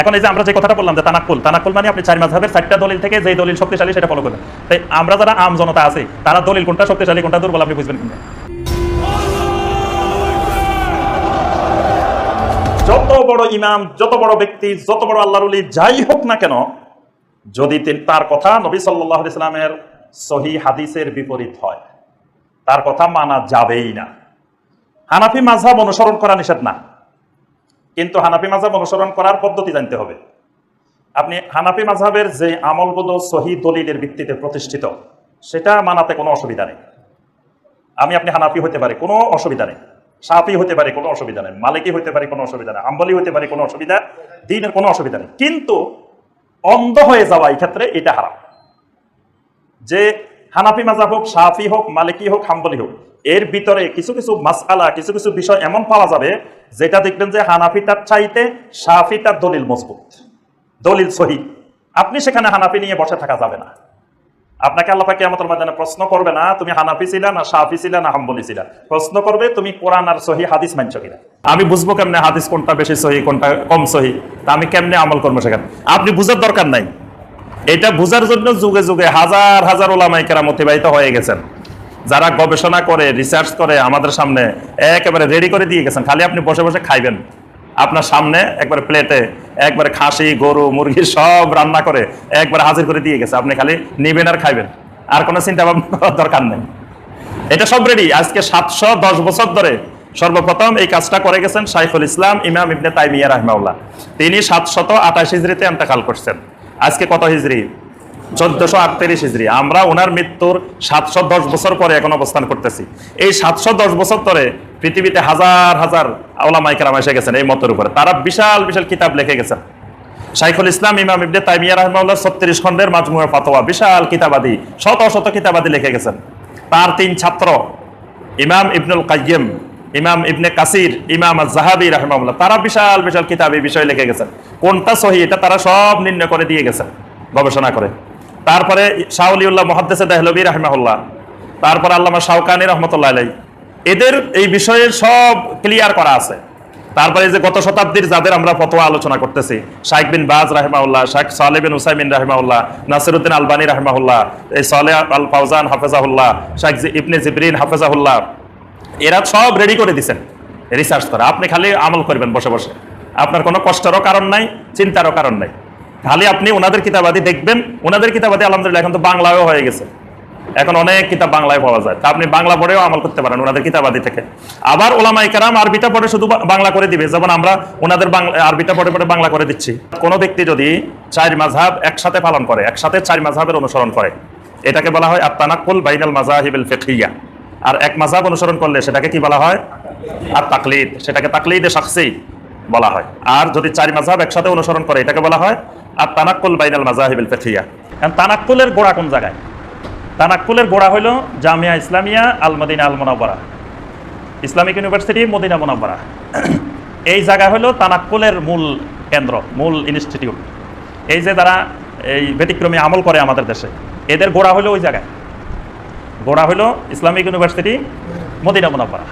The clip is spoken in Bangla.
এখন এই যে আমরা যে কথাটা বললাম যে তানাকুল তানাকুল মানে আপনি চার মাঝহের চারটা দলিল থেকে যে দলিল শক্তিশালী সেটা ফলো করবেন। তাই আমরা যারা আম জনতা আছে, তারা দলিল কোনটা শক্তিশালী, কোনটা দুর্বল আপনি বুঝবেন কিনা যত বড় ইমাম, যত বড় ব্যক্তি, যত বড় আল্লাহর উলি যাই হোক না কেন, যদি তার কথা নবী সাল্লাহ ইসলামের সহি হাদিসের বিপরীত হয়, তার কথা মানা যাবেই না। হানাফি মাঝহাব অনুসরণ করা নিষেধ না। কিন্তু হানাফি মাঝহাব অনুসরণ করার পদ্ধতি জানতে হবে। আপনি হানাফি মাঝাবের যে আমলবোধ সহি দলিলের ভিত্তিতে প্রতিষ্ঠিত, সেটা মানাতে কোনো অসুবিধা নেই। আমি, আপনি হানাফি হতে পারে, কোনো অসুবিধা নেই। সাফি হতে পারে, কোনো অসুবিধা নেই। মালিকি হতে পারে, কোনো অসুবিধা নেই। আম্বলি হতে পারে, কোনো অসুবিধা দিনের কোনো অসুবিধা নেই। কিন্তু অন্ধ হয়ে যাওয়া এই ক্ষেত্রে এটা হারাম। যে হানাফি মাজাব হোক, সাফি হোক, মালিকি হোক, হাম্বলি হোক, এর ভিতরে কিছু কিছু মাসআলা, কিছু কিছু বিষয় এমন পাওয়া যাবে যেটা দেখবেন যে হানাফিটার চাইতে সাফিটার দলিল মজবুত। দলিল সহি। আপনি সেখানে হানাফি নিয়ে বসে থাকা যাবে না। আপনাকে আল্লাহ পাকে আমাদের ময়দানে প্রশ্ন করবে না, তুমি হানাফি ছিলা না সাফি ছিলা না হাম্বলি ছিলা? প্রশ্ন করবে, তুমি কোরআন আর সহি হাদিস মানছ কিনা? আমি বুঝব কেমনে হাদিস কোনটা বেশি সহি, কোনটা কম সহি, তা আমি কেমনে আমল করব সেখানে? আপনি বুঝার দরকার নাই। এটা বুঝার জন্য যুগে যুগে হাজার হাজার ওলামাইকেরাম অতিবাহিত হয়ে গেছেন। যারা গবেষণা করে রিসার্চ করে, আমাদের সামনে একেবারে রেডি করে দিয়ে গেছেন, খালি আপনি বসে বসে খাইবেন। আপনার সামনে একবারে প্লেটে একবারে খাসি, গরু, মুরগি সব রান্না করে একবারে হাজির করে দিয়ে গেছে। আপনি খালি নিবেন আর খাইবেন। আর কোনো চিন্তা ভাবনা করার দরকার নেই। এটা সব রেডি আজকে সাতশো দশ বছর ধরে সর্বপ্রথম এই কাজটা করে গেছেন শাইখুল ইসলাম, ইমাম ইবনে তাইমিয়া রাহমাউল্লাহ তিনি সাতশত আঠাশ হিজড়িতে এন্তেকাল করছেন। আজকে কত হিজড়ি চোদ্দশো আটত্রিশ হিজড়ি আমরা ওনার মৃত্যুর সাতশো দশ বছর পরে এখন অবস্থান করতেছি। এই সাতশো দশ বছর ধরে পৃথিবীতে হাজার হাজার আওলামাইকেরাম এসে গেছেন এই মতের উপরে। তারা বিশাল বিশাল কিতাব লিখে গেছেন। শাইখুল ইসলাম, ইমাম ইবনে তাইমিয়া রহমাউল্লাহ ছত্রিশ খন্ডের মাজমুয়া ফাতোয়া, বিশাল কিতাবাদি, শত শত কিতাবাদি লিখে গেছেন। তার তিন ছাত্র, ইমাম ইবনুল কাইয়িম ইমাম ইবনে কাসির, ইমাম জাহাবি রহমাউল্লাহ তারা বিশাল বিশাল কিতাব এই বিষয়ে লিখে গেছেন। কোনটা সহি, এটা তারা সব নির্ণয় করে দিয়ে গেছেন, গবেষণা করে। তারপরে শাহলিউল্লাহ মহাদ্দেসে দেহলবী রহমাউল্লাহ তারপর আল্লামা শাহকানি রহমতুল্লাহ আলাই এদের এই বিষয়ে সব ক্লিয়ার করা আছে। তারপরে যে গত শতাব্দীর যাদের আমরা ফতোয়া আলোচনা করতেছি, শাইখ বিন বাজ রাহমাউল্লাহ শাইখ সালে বিন উসাইমিন রাহমাউল্লাহ নাসিরুদ্দিন আলবানী রাহমাউল্লাহ এই সালে আল ফাউজান হাফেজাহুল্লাহ, শাইখ জি- ইবনে জিবরিন হাফেজাহুল্লাহ, এরা সব রেডি করে দিছেন। রিসার্চ করা। আপনি খালি আমল করবেন বসে বসে। আপনার কোনো কষ্টেরও কারণ নাই, চিন্তারও কারণ নাই। খালি আপনি ওনাদের কিতাবাদি দেখবেন, ওনাদের কিতাবাদি আলহামদুলিল্লাহ এখন তো বাংলায়ও হয়ে গেছে। এখন অনেক কিতাব বাংলায় পাওয়া যায়। তা আপনি বাংলা পড়েও আমল করতে পারেন ওনাদের কিতাবাদি থেকে। আবার ওলামাই কারাম আরবিটা পড়ে শুধু বাংলা করে দিবে। যেমন আমরা ওনাদের বাংলা, আরবিটা পড়ে পড়ে বাংলা করে দিচ্ছি। কোনো ব্যক্তি যদি চার মাঝহাব একসাথে পালন করে, একসাথে চার মাঝহাবের অনুসরণ করে, এটাকে বলা হয় আত্মানাকুল বাইনাল মাজাহিবুল ফেকিয়া আর এক মাঝহাব অনুসরণ করলে সেটাকে কি বলা হয়? আর তাকলিদ সেটাকে তাকলিদে শাখসি বলা হয়। আর যদি চার মাঝহাব একসাথে অনুসরণ করে, এটাকে বলা হয় আর তানাক্কুল বাইনাল মাজাহিবুল ফিকহিয়া। কারণ তানাক্কুলের গোড়া কোন জায়গায়? তানাক্কুলের গোড়া হইল Jamia Islamia Al Madina Al মোনাব্বরা Islamic university Medina মোনাব্বরা এই জায়গা হলো তানাক্কুলের মূল কেন্দ্র, মূল ইনস্টিটিউট। এই যে তারা এই ব্যতিক্রমী আমল করে আমাদের দেশে, এদের গোড়া হলো ওই জায়গায়। গোড়া হলো ইসলামিক ইউনিভার্সিটি মদিনা মোনাব্বরা